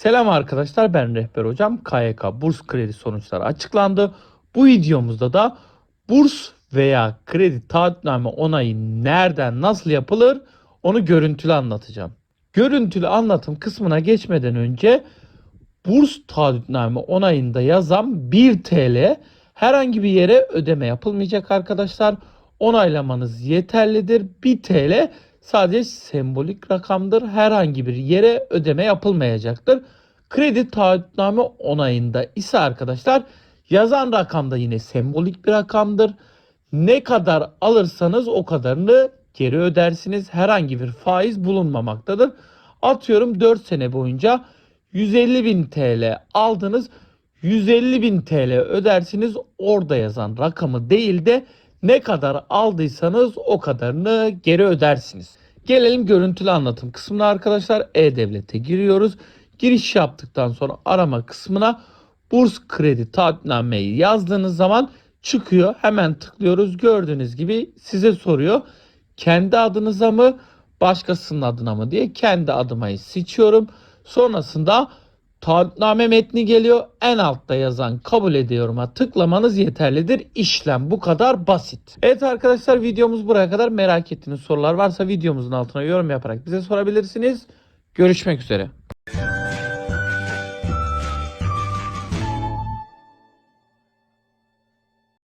Selam arkadaşlar ben Rehber Hocam. KYK burs kredi sonuçları açıklandı. Bu videomuzda da burs veya kredi taahhütname onayı nereden nasıl yapılır onu görüntülü anlatacağım. Görüntülü anlatım kısmına geçmeden önce burs taahhütname onayında yazan 1 TL herhangi bir yere ödeme yapılmayacak arkadaşlar. Onaylamanız yeterlidir. 1 TL sadece sembolik rakamdır. Herhangi bir yere ödeme yapılmayacaktır. Kredi taahhütname onayında ise arkadaşlar yazan rakamda yine sembolik bir rakamdır. Ne kadar alırsanız o kadarını geri ödersiniz. Herhangi bir faiz bulunmamaktadır. Atıyorum 4 sene boyunca 150 bin TL aldınız. 150 bin TL ödersiniz. Orada yazan rakamı değil de ne kadar aldıysanız o kadarını geri ödersiniz. Gelelim görüntülü anlatım kısmına arkadaşlar. E-Devlet'e giriyoruz. Giriş yaptıktan sonra arama kısmına burs kredi taahhütnameyi yazdığınız zaman çıkıyor. Hemen tıklıyoruz. Gördüğünüz gibi size soruyor. Kendi adınıza mı başkasının adına mı diye kendi adımayı seçiyorum. Sonrasında taahhütname metni geliyor. En altta yazan kabul ediyorum'a tıklamanız yeterlidir. İşlem bu kadar basit. Evet arkadaşlar videomuz buraya kadar. Merak ettiğiniz sorular varsa videomuzun altına yorum yaparak bize sorabilirsiniz. Görüşmek üzere.